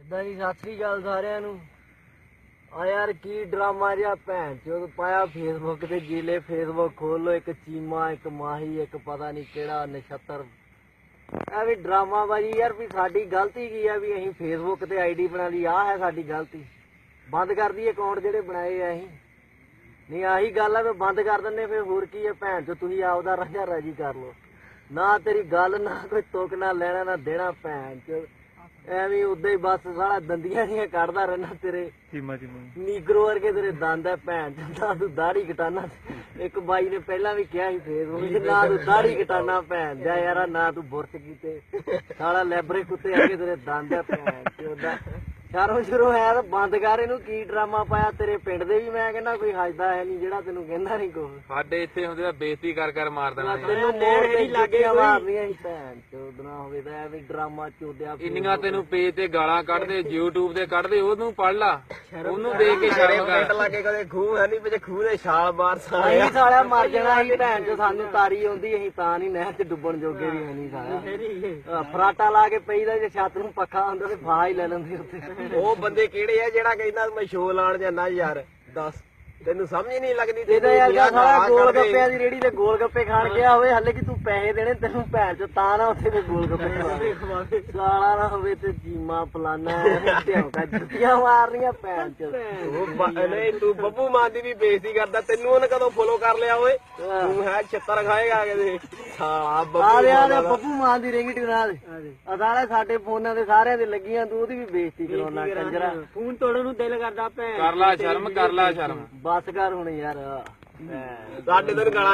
ਇਦਾਂ ਦੀ ਸਤਿ ਸ੍ਰੀ ਅਕਾਲ ਸਾਰਿਆਂ ਨੂੰ। ਆ ਯਾਰ, ਕੀ ਡਰਾਮਾ ਜਿਹਾ ਭੈਣ ਚੋਦ ਪਾਇਆ ਫੇਸਬੁੱਕ ਤੇ ਜੀਲੇ ਫੇਸਬੁੱਕ ਖੋਲੋ ਇੱਕ ਚੀਮਾ, ਇੱਕ ਮਾਹੀ, ਇੱਕ ਪਤਾ ਨਹੀਂ ਕਿਹੜਾ ਨਛੱਤਰ। ਇਹ ਵੀ ਡਰਾਮਾ ਬਾਜੀ ਯਾਰ, ਵੀ ਸਾਡੀ ਗਲਤੀ ਕੀ ਆ, ਵੀ ਅਸੀਂ ਫੇਸਬੁੱਕ ਤੇ ਆਈਡੀ ਬਣਾ ਲਈ ਆ ਹੈ ਸਾਡੀ ਗਲਤੀ। ਬੰਦ ਕਰ ਦਈਏ ਅਕਾਊਂਟ ਜਿਹੜੇ ਬਣਾਏ ਆ ਅਸੀਂ। ਨਹੀਂ, ਆਹੀ ਗੱਲ ਆ, ਵੀ ਬੰਦ ਕਰ ਦਿੰਨੇ ਫਿਰ ਹੋਰ ਕੀ ਆ ਭੈਣ ਚੋ ਤੁਸੀਂ ਆਪਦਾ ਰਾਜਾ ਰਾਜੀ ਕਰ ਲੋ ਨਾ ਤੇਰੀ ਗੱਲ, ਨਾ ਕੋਈ ਤੁਕ, ਨਾ ਲੈਣਾ, ਨਾ ਦੇਣਾ ਭੈਣ ਚੋ ਐਵੇਂ ਉਦਾਂ ਹੀ ਬਸ ਸਾਲਾ ਦੰਦੀਆਂ ਜੀਆਂ ਕੱਢਦਾ ਰਹਿਣਾ ਤੇਰੇ। ਚੀਮਾ ਚੀਮਾ। ਨੀਗਰੋ ਵਰਗੇ ਤੇਰੇ ਦੰਦ ਐ ਭੈਣ ਚੋਦਾ ਤੂੰ ਦਾੜੀ ਕਟਾਨਾ। ਇੱਕ ਬਾਈ ਨੇ ਪਹਿਲਾਂ ਵੀ ਕਿਹਾ ਸੀ ਫੇਸਬੁੱਕ ਤੇ ਨਾ ਤੂੰ ਦਾੜੀ ਕਟਾਨਾ ਭੈਣ ਜਾ ਯਾਰਾ ਨਾ ਤੂੰ ਬੁਰਸ਼ ਕੀਤੇ। ਸਾਲਾ ਲੈਬਰੇ ਕੁੱਤੇ ਵਰਗੇ ਤੇਰੇ ਦੰਦ ਐ ਭੈਣ ਚੋਦਾ ਸ਼ਰਮ ਸ਼ੁਰੂ ਹੈ ਤਾਂ ਬੰਦ ਕਰ ਇਹਨੂੰ ਕੀ ਡਰਾਮਾ ਪਾਇਆ? ਤੇਰੇ ਪਿੰਡ ਦੇ ਵੀ ਮੈਂ ਕਹਿੰਦਾ ਕੋਈ ਹੱਜਦਾ ਹੈ ਨਹੀਂ ਜਿਹੜਾ ਤੈਨੂੰ ਕਹਿੰਦਾ ਨਹੀਂ ਕੁਛ। ਸਾਡੇ ਇੱਥੇ ਹੁੰਦੇ ਆ ਬੇਇੱਜ਼ਤੀ ਕਰ ਕਰ ਮਾਰ ਦੇਣਾ। ਤੈਨੂੰ ਮੋੜ ਤੇ ਲੱਗੀਆਂ ਮਾਰਨੀਆਂ ਸੀ ਭੈਣ ਚੋਦਣਾ ਹੋਵੇ ਤਾਂ ਐਵੇਂ ਡਰਾਮਾ ਚੋਦਿਆ ਇੰਨੀਆਂ ਤੈਨੂੰ ਪੇਜ ਤੇ ਗਾਲਾਂ ਕੱਢਦੇ YouTube ਤੇ ਕੱਢਦੇ ਉਹਨੂੰ ਪੜ ਲਾ। ਉਹਨੂੰ ਦੇਖ ਕੇ ਸ਼ਰਮ ਕਰ। ਲੱਗੇ ਕਦੇ ਖੂਹ ਹੈ ਨਹੀਂ ਪਿੱਛੇ ਖੂਹ ਦੇ ਛਾਲ ਮਾਰ ਸਾਲਿਆ ਅਸੀਂ ਸਾਲਿਆ ਮਰ ਜਾਣਾ ਸੀ ਭੈਣ ਚੋ ਸਾਨੂੰ ਤਾਰੀ ਆਉਂਦੀ ਅਸੀਂ ਤਾਂ ਨਹੀਂ ਨਹਿਰ 'ਚ ਡੁੱਬਣ ਜੋਗੇ ਵੀ ਹੈ ਨਹੀਂ ਸਾਲਿਆ ਆਹ, ਫਰਾਟਾ ਲਾ ਕੇ ਪਈਦਾ ਜੇ ਛੱਤ ਨੂੰ ਪੱਖਾ ਹੁੰਦਾ ਤੇ ਫਾਹ ਹੀ ਲੈ ਲੈਂਦੇ ਉੱਤੇ ਉਹ ਬੰਦੇ ਕਿਹੜੇ ਆ ਜਿਹੜਾ ਕਹਿੰਦਾ ਮੈਂ ਸ਼ੋਅ ਲਾਣ ਜਾਣਾ ਯਾਰ ਦੱਸ। ਤੈਨੂੰ ਸਮਝ ਨਹੀਂ ਲੱਗਦੀ ਇਹਦਾ ਯਾਰ ਵਿਆਹ ਸਾਲਾ ਗੋਲ। ਗੱਪਿਆਂ ਦੀ ਰੇੜੀ ਤੇ ਗੋਲ ਗੱਪੇ ਖਾਣ ਗਿਆ ਹੋਵੇ ਹੱਲੇ ਕਿ ਤੂੰ ਪੈਸੇ ਦੇਣੇ ਤੈਨੂੰ ਭੈਣ ਚ ਤਾਂ ਨਾ ਉੱਥੇ ਤੇ ਗੋਲ ਗੱਪੇ ਖਵਾਵੇ ਸਾਲਾ ਨਾ ਹੋਵੇ ਤੇ ਜੀਮਾ ਫਲਾਨਾ ਢਿਉਂਕਾ ਜੁੱਤੀਆਂ ਮਾਰਨੀਆਂ ਭੈਣ ਚ ਉਹ ਨਹੀਂ ਤੂੰ ਬੱਬੂ ਮਾਨ ਦੀ ਵੀ ਬੇਇੱਜ਼ਤੀ ਕਰਦਾ ਤੈਨੂੰ ਉਹਨੇ ਕਦੋਂ ਫੋਲੋ ਕਰ ਲਿਆ ਓਏ? ਤੂੰ ਹੈ ਛੱਤਰ ਖਾਏਗਾ ਕਿਤੇ ਸਾਲਾ ਬੱਬੂ ਆ ਰਿਹਾ ਮਾਨ ਨੇ ਦਾ। ਬੱਬੂ ਮਾਨ ਦੀ ਰਿੰਗ ਟਿਕਣਾ ਦੇ। ਸਾਲੇ ਸਾਡੇ ਫੋਨਾਂ ਦੇ ਸਾਰਿਆਂ ਦੇ ਲੱਗੀਆਂ ਤੂੰ ਉਹਦੀ ਵੀ ਬੇਇੱਜ਼ਤੀ ਕਰਾਉਣਾ ਕੰਜਰਾ। ਫੋਨ ਤੋੜਨ ਨੂੰ ਦਿਲ ਕਰਦਾ ਭੈਣ ਕਰ ਲਾ ਸ਼ਰਮ ਕਰ ਲਾ ਸ਼ਰਮ। ਬਸ ਕਰ ਹੁਣ ਯਾਰ ਸਾਡੇ ਤੈਨੂੰ ਗਾਲਾਂ